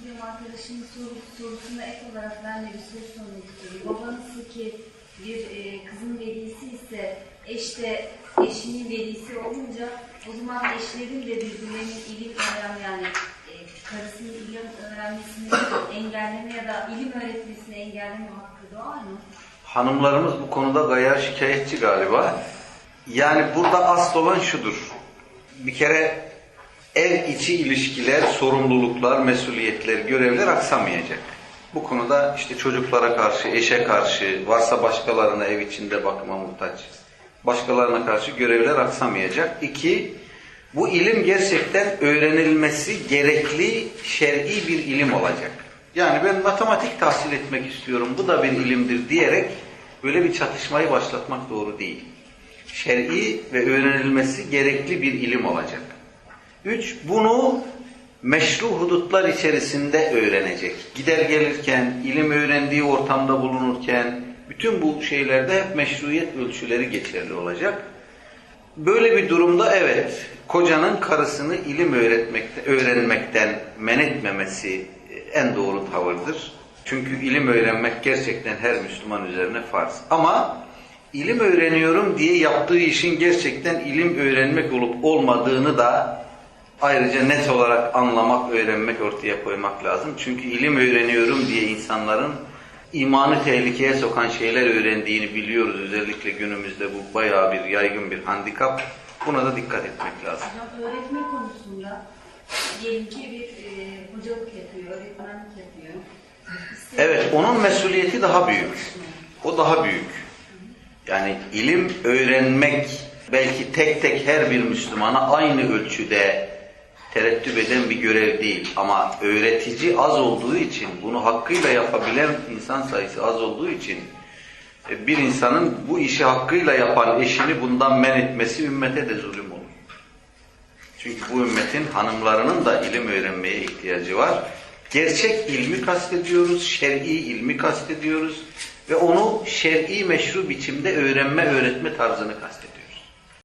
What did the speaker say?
Hocam arkadaşımın soru, sorusuna ek olarak ben de bir soru sormak istiyorum. Babanız ki bir e, kızın velisi ise eş de eşinin velisi olunca o zaman eşlerin de birbirlerinin ilim öğren yani e, karısının ilim öğrenmesini engelleme ya da ilim öğretmesini engelleme hakkı doğar mı? Hanımlarımız bu konuda gayet şikayetçi galiba. Yani burada asıl olan şudur. Bir kere ev içi ilişkiler, sorumluluklar, mesuliyetler, görevler aksamayacak. Bu konuda işte çocuklara karşı, eşe karşı, varsa başkalarına ev içinde bakıma muhtaç, başkalarına karşı görevler aksamayacak. İki, bu ilim gerçekten öğrenilmesi gerekli şer'i bir ilim olacak. Yani ben matematik tahsil etmek istiyorum, bu da bir ilimdir diyerek böyle bir çatışmayı başlatmak doğru değil. Şer'i ve öğrenilmesi gerekli bir ilim olacak. Üç, bunu meşru hudutlar içerisinde öğrenecek. Gider gelirken, ilim öğrendiği ortamda bulunurken, bütün bu şeylerde hep meşruiyet ölçüleri geçerli olacak. Böyle bir durumda evet, kocanın karısını ilim öğretmekte, öğrenmekten men etmemesi en doğru tavırdır. Çünkü ilim öğrenmek gerçekten her Müslüman üzerine farz. Ama ilim öğreniyorum diye yaptığı işin gerçekten ilim öğrenmek olup olmadığını da ayrıca net olarak anlamak, öğrenmek, ortaya koymak lazım. Çünkü ilim öğreniyorum diye insanların imanı tehlikeye sokan şeyler öğrendiğini biliyoruz. Özellikle günümüzde bu bayağı bir yaygın bir handikap. Buna da dikkat etmek lazım. Hocam öğretme konusunda diyelim ki bir e, hocalık yapıyor, öğretmenlik yapıyor. Evet, onun mesuliyeti daha büyük. O daha büyük. Yani ilim öğrenmek belki tek tek her bir Müslümana aynı ölçüde terettüp eden bir görev değil. Ama öğretici az olduğu için, bunu hakkıyla yapabilen insan sayısı az olduğu için e, bir insanın bu işi hakkıyla yapan eşini bundan men etmesi ümmete de zulüm olur. Çünkü bu ümmetin hanımlarının da ilim öğrenmeye ihtiyacı var. Gerçek ilmi kastediyoruz, şer'i ilmi kastediyoruz ve onu şer'i meşru biçimde öğrenme, öğretme tarzını kastediyoruz.